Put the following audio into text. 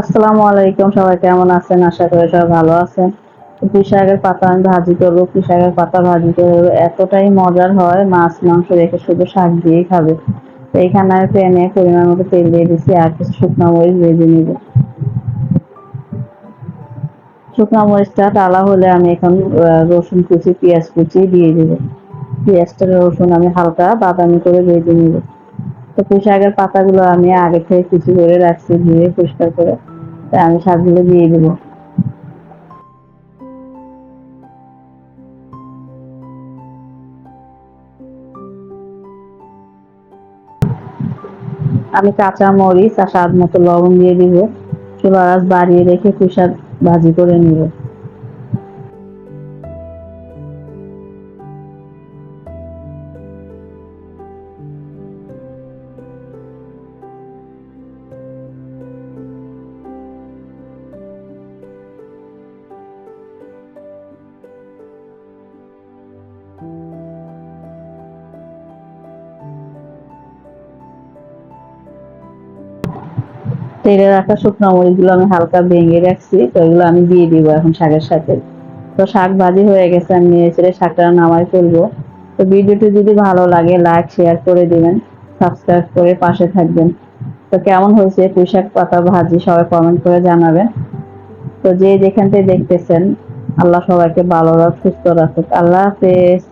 আসসালামু আলাইকুম, সবাই কেমন আছেন? আশা করি সবাই ভালো আছেন। পুঁই পাতা আমি ভাজি করব। পুঁই পাতা ভাজি করব এতটাই মজার হয়, মাছ, মাংস রেখে শুধু শাক দিয়েই খাবে। এইখানে আমি প্যানে পরিমাণ মতো তেল দিয়ে দিচ্ছি আর কিছু শুকনো মরিচ ভেজে নিব। শুকনো মরিচটা ডালা হলে আমি এখন রসুন কুচি, পেঁয়াজ কুচি দিয়ে দেবো। পেঁয়াজটা রসুন আমি হালকা বাদামি করে ভেজে নিব। তো পুঁই শাকের পাতাগুলো আমি আগে থেকে কুচি করে রাখছি, ধুয়ে পরিষ্কার করে আমি শাকগুলো দিয়ে দেবো। আমি কাঁচা মরিচ আর স্বাদ মতো লবণ দিয়ে দিব। চুলার আঁচ বাড়িয়ে রেখে পুঁই ভাজি করে নিব। তেলে রাখা শুকনো মরিচগুলো আমি হালকা ভেঙে রাখছি, তো এগুলো আমি দিয়ে দিব এখন শাকের সাথে। তো শাক ভাজি হয়ে গেছে, আমি নিয়ে ছেড়ে শাকটা নামাই ফেলব। তো ভিডিওটি যদি ভালো লাগে, লাইক, শেয়ার করে দিবেন, সাবস্ক্রাইব করে পাশে থাকবেন। তো কেমন হয়েছে পুঁই শাক পাতা ভাজি, সবাই কমেন্ট করে জানাবেন। তো যে যেখান থেকে দেখতেছেন, আল্লাহ সবাইকে ভালো রাখ সুস্থ রাখুক। আল্লাহ হাফেজ।